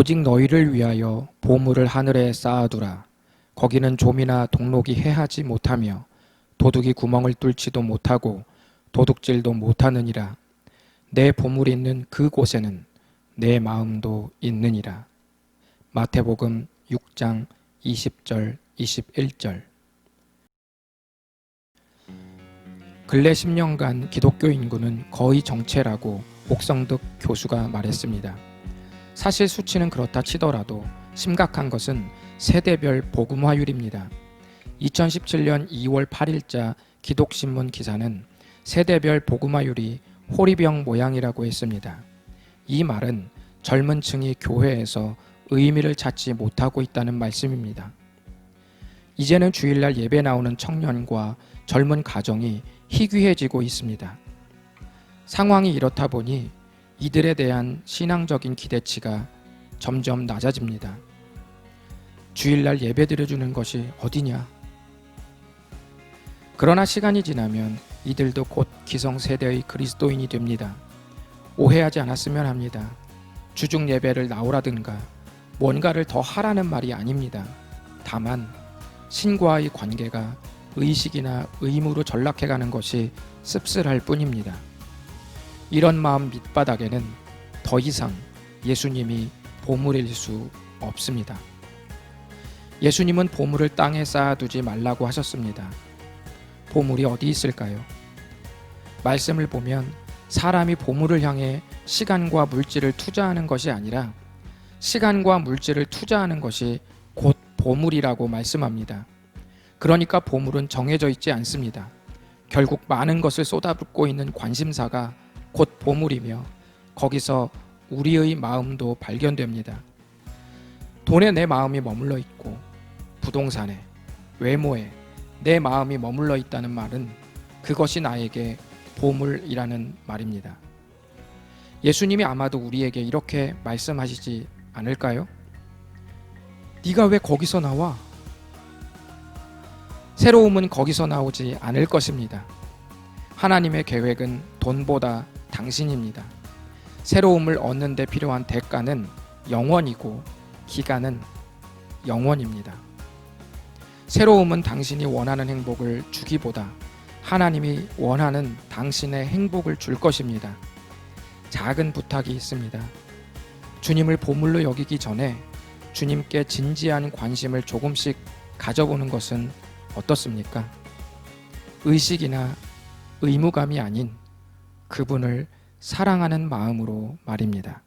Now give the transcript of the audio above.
오직 너희를 위하여 보물을 하늘에 쌓아두라. 거기는 좀이나 동록이 해하지 못하며 도둑이 구멍을 뚫지도 못하고 도둑질도 못하느니라. 내 보물이 있는 그 곳에는 내 마음도 있느니라. 마태복음 6장 20절 21절 근래 10년간 기독교 인구는 거의 정체라고 옥성득 교수가 말했습니다. 사실 수치는 그렇다 치더라도 심각한 것은 세대별 복음화율입니다. 2017년 2월 8일자 기독신문 기사는 세대별 복음화율이 호리병 모양이라고 했습니다. 이 말은 젊은 층이 교회에서 의미를 찾지 못하고 있다는 말씀입니다. 이제는 주일날 예배 나오는 청년과 젊은 가정이 희귀해지고 있습니다. 상황이 이렇다 보니 이들에 대한 신앙적인 기대치가 점점 낮아집니다. 주일날 예배 드려주는 것이 어디냐? 그러나 시간이 지나면 이들도 곧 기성세대의 그리스도인이 됩니다. 오해하지 않았으면 합니다. 주중 예배를 나오라든가 뭔가를 더 하라는 말이 아닙니다. 다만 신과의 관계가 의식이나 의무로 전락해가는 것이 씁쓸할 뿐입니다. 이런 마음 밑바닥에는 더 이상 예수님이 보물일 수 없습니다. 예수님은 보물을 땅에 쌓아두지 말라고 하셨습니다. 보물이 어디 있을까요? 말씀을 보면 사람이 보물을 향해 시간과 물질을 투자하는 것이 아니라 시간과 물질을 투자하는 것이 곧 보물이라고 말씀합니다. 그러니까 보물은 정해져 있지 않습니다. 결국 많은 것을 쏟아붓고 있는 관심사가 곧 보물이며 거기서 우리의 마음도 발견됩니다. 돈에 내 마음이 머물러 있고 부동산에 외모에 내 마음이 머물러 있다는 말은 그것이 나에게 보물이라는 말입니다. 예수님이 아마도 우리에게 이렇게 말씀하시지 않을까요? 네가 왜 거기서 나와? 새로움은 거기서 나오지 않을 것입니다. 하나님의 계획은 돈보다 당신입니다. 새로움을 얻는 데 필요한 대가는 영원이고 기간은 영원입니다. 새로움은 당신이 원하는 행복을 주기보다 하나님이 원하는 당신의 행복을 줄 것입니다. 작은 부탁이 있습니다. 주님을 보물로 여기기 전에 주님께 진지한 관심을 조금씩 가져보는 것은 어떻습니까? 의식이나 의무감이 아닌 그분을 사랑하는 마음으로 말입니다.